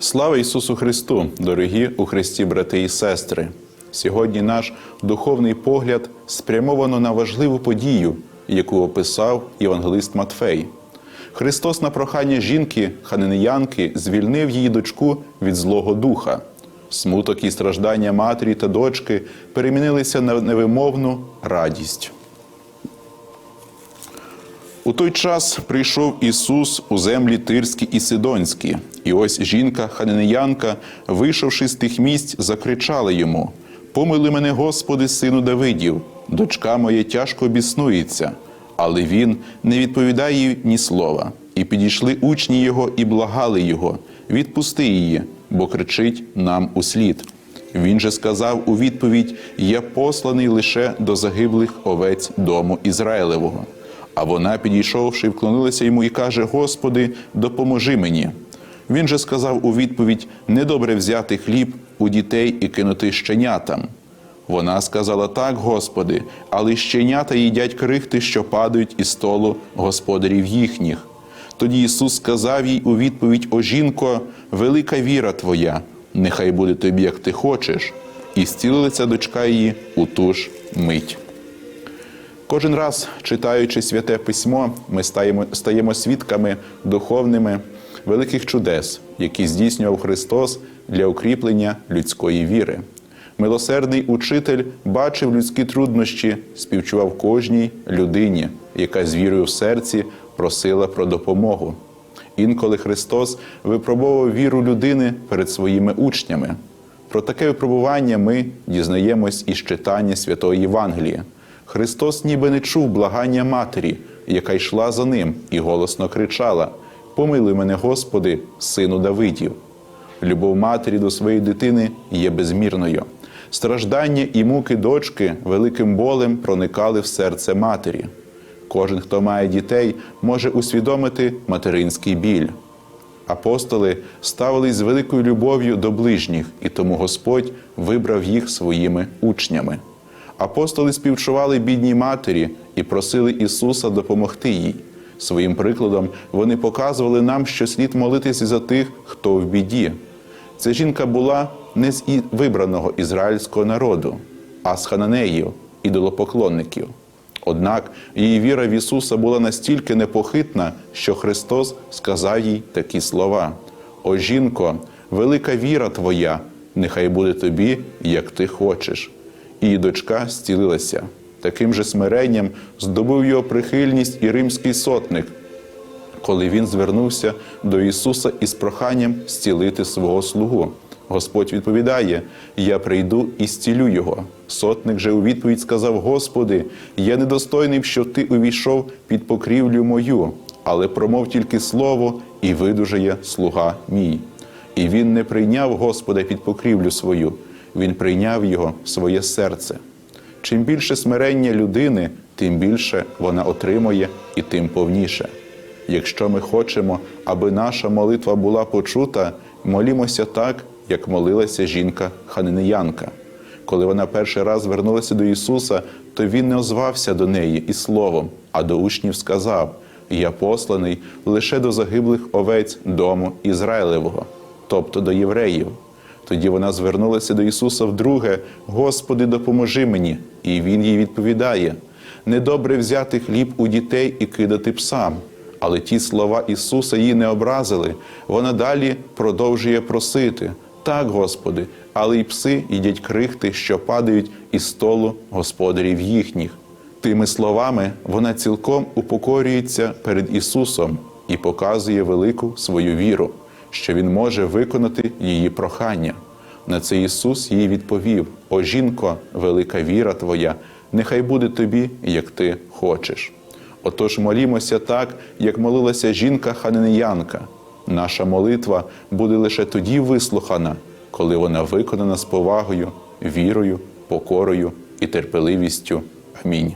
Слава Ісусу Христу, дорогі у Христі, брати і сестри! Сьогодні наш духовний погляд спрямовано на важливу подію, яку описав євангелист Матфей. Христос на прохання жінки, ханенянки, звільнив її дочку від Злого Духа. Смуток і страждання матері та дочки перемінилися на невимовну радість. У той час прийшов Ісус у землі Тирські і Сидонські, і ось жінка ханенеянка, вийшовши з тих місць, закричала йому: Помили мене, Господи, сину Давидів, дочка моя тяжко біснується. Але він не відповідає їй ні слова. І підійшли учні його і благали його: відпусти її, бо кричить нам услід. Він же сказав у відповідь: Я посланий лише до загиблих овець дому Ізраїлевого. А вона, підійшовши, вклонилася йому і каже: Господи, допоможи мені. Він же сказав у відповідь: недобре взяти хліб у дітей і кинути щенятам. Вона сказала так, Господи, але щенята їдять крихти, що падають із столу господарів їхніх. Тоді Ісус сказав їй у відповідь: О жінко, велика віра твоя, нехай буде тобі, як ти хочеш, і зцілилася дочка її у ту ж мить. Кожен раз, читаючи святе письмо, ми стаємо, стаємо свідками духовними великих чудес, які здійснював Христос для укріплення людської віри. Милосердний учитель бачив людські труднощі, співчував кожній людині, яка з вірою в серці просила про допомогу. Інколи Христос випробовував віру людини перед своїми учнями. Про таке випробування ми дізнаємось із читання святої Євангелії. Христос ніби не чув благання матері, яка йшла за ним, і голосно кричала: Помилуй мене, Господи, сину Давидів. Любов матері до своєї дитини є безмірною. Страждання і муки дочки великим болем проникали в серце матері. Кожен, хто має дітей, може усвідомити материнський біль. Апостоли ставились з великою любов'ю до ближніх, і тому Господь вибрав їх своїми учнями. Апостоли співчували бідній матері і просили Ісуса допомогти їй. Своїм прикладом вони показували нам, що слід молитися за тих, хто в біді. Ця жінка була не з вибраного ізраїльського народу, а з хананеїв, ідолопоклонників. Однак її віра в Ісуса була настільки непохитна, що Христос сказав їй такі слова: О жінко, велика віра твоя, нехай буде тобі, як ти хочеш. Її дочка зцілилася. Таким же смиренням здобув його прихильність і римський сотник, коли він звернувся до Ісуса із проханням зцілити свого слугу. Господь відповідає: Я прийду і зцілю його. Сотник же у відповідь сказав: Господи, я недостойний, щоб ти увійшов під покрівлю мою, але промов тільки слово, і видужає слуга мій. І він не прийняв Господа під покрівлю свою, він прийняв його в своє серце. Чим більше смирення людини, тим більше вона отримує і тим повніше. Якщо ми хочемо, аби наша молитва була почута, молімося так, як молилася жінка ханенеянка. Коли вона перший раз звернулася до Ісуса, то Він не озвався до неї і словом, а до учнів сказав: Я посланий лише до загиблих овець дому Ізраїлевого, тобто до євреїв. Тоді вона звернулася до Ісуса вдруге: Господи, допоможи мені. І Він їй відповідає: недобре взяти хліб у дітей і кидати псам. Але ті слова Ісуса її не образили. Вона далі продовжує просити: так, Господи, але й пси їдять крихти, що падають із столу господарів їхніх. Тими словами вона цілком упокорюється перед Ісусом і показує велику свою віру, що Він може виконати її прохання. На це Ісус їй відповів: О жінко, велика віра Твоя, нехай буде тобі, як ти хочеш. Отож молімося так, як молилася жінка ханенянка. Наша молитва буде лише тоді вислухана, коли вона виконана з повагою, вірою, покорою і терпеливістю. Амінь.